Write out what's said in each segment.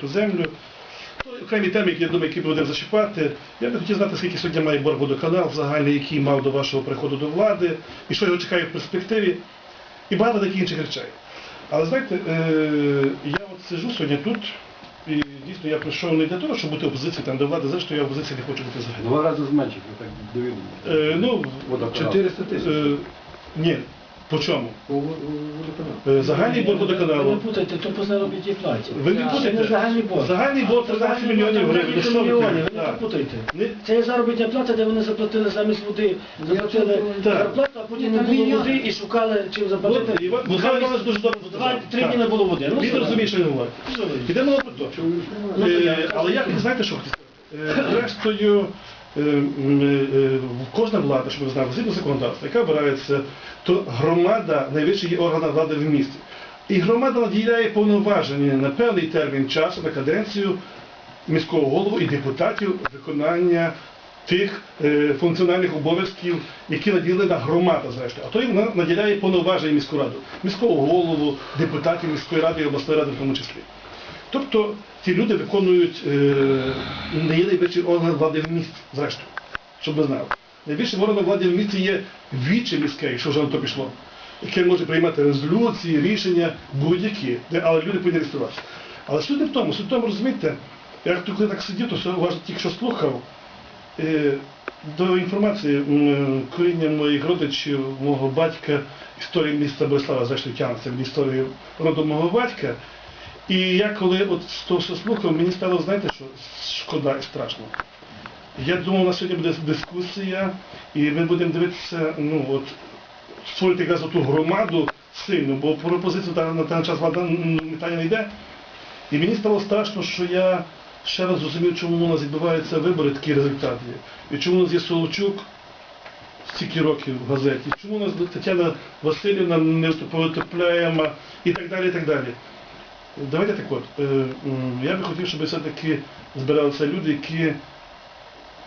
ту землю. Ну, Окремі теми, які я думаю, які будемо зачіпати. Я би хотів знати, скільки сьогодні має Борводоканал загальний, який мав до вашого приходу до влади, і що його чекає в перспективі, і багато таких інших речей. Але знаєте, е, я от сижу сьогодні тут, і дійсно я прийшов не для того, щоб бути опозицією там до влади, зрештою я опозиції не хочу бути взагалі. Два рази зменшити, так довідомо. Е, ну, Водоканал. 400 тисяч. е, ні, по чому? По водоканалу. Е, Загальний борг Ви не водоканалу. путайте, то по заробітній платі. Ви не путайте. не загальний борг. Загальний борг Це 13 мільйонів гривень. Ви що ви мільйонів, ви не путайте. Це є заробітня плата, де вони заплатили замість води, заплатили зарплату, а потім не було води і шукали чим заплатити. Михайло Іванович дуже добре сказав. три дні не було води. Ну, Він розуміє, що він говорить. Що ви? Йдемо про то. Ну, то Е, Але я знаєте, що хотів? Е, Зрештою, кожна влада, щоб ви знали, згідно законодавства, яка обирається, то громада найвищий є орган влади в місті. І громада наділяє повноваження на певний термін часу, на каденцію міського голову і депутатів виконання тих е, функціональних обов'язків, які наділена громада, зрештою. А то їм вона наділяє повноваження міську раду, міського голову, депутатів міської ради і обласної ради в тому числі. Тобто ці люди виконують е, не є найвищий орган влади в місті, зрештою, щоб ви знали. Найвищим органом влади в місті є віче міське, якщо вже на то пішло, яке може приймати резолюції, рішення будь-які, але люди повинні реєструватися. Але суть не в тому, суть в тому, розумієте, я коли так сидів, то все уважно тільки що слухав. Е, До інформації коріння моїх родичів, мого батька, історія міста Борислава, зрештою тягнеться від історії роду мого батька. І я коли от з того все слухав, мені стало, знаєте, що шкода і страшно. Я думав, у нас сьогодні буде дискусія, і ми будемо дивитися, ну от, створити якраз ту громаду сильну, бо про опозицію та- на той час влада питання не йде. І мені стало страшно, що я ще раз зрозумів, чому у нас відбуваються вибори, такі результати. І чому у нас є Солочук стільки років в газеті, чому у нас Тетяна Васильівна не повитопляємо і так далі, і так далі. Давайте так от. е, Я би хотів, щоб все-таки збиралися люди, які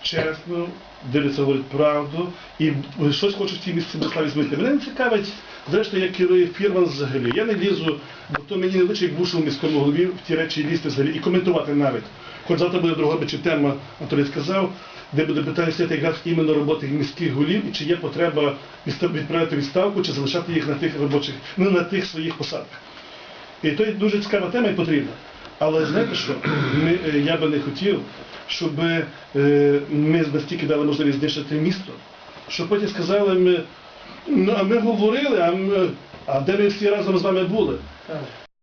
чесно дивляться, говорять правду і щось хочуть в цій місці Бориславі змінити. Мене не цікавить, зрештою, як керує фірма взагалі. Я не лізу, бо то мені не лише як бувшому міському голові в ті речі лізти взагалі і коментувати навіть. Хоч завтра буде друга чи тема, Анатолій сказав, де буде питання стояти якраз іменно роботи міських голів, і чи є потреба відправити відставку, чи залишати їх на тих робочих, ну на тих своїх посадах. І то дуже цікава тема і потрібна. Але знаєте що? Ми, е, я би не хотів, щоб е, ми настільки дали можливість знищити місто, що потім сказали ми, ну а ми говорили, а, ми, а де ми всі разом з вами були?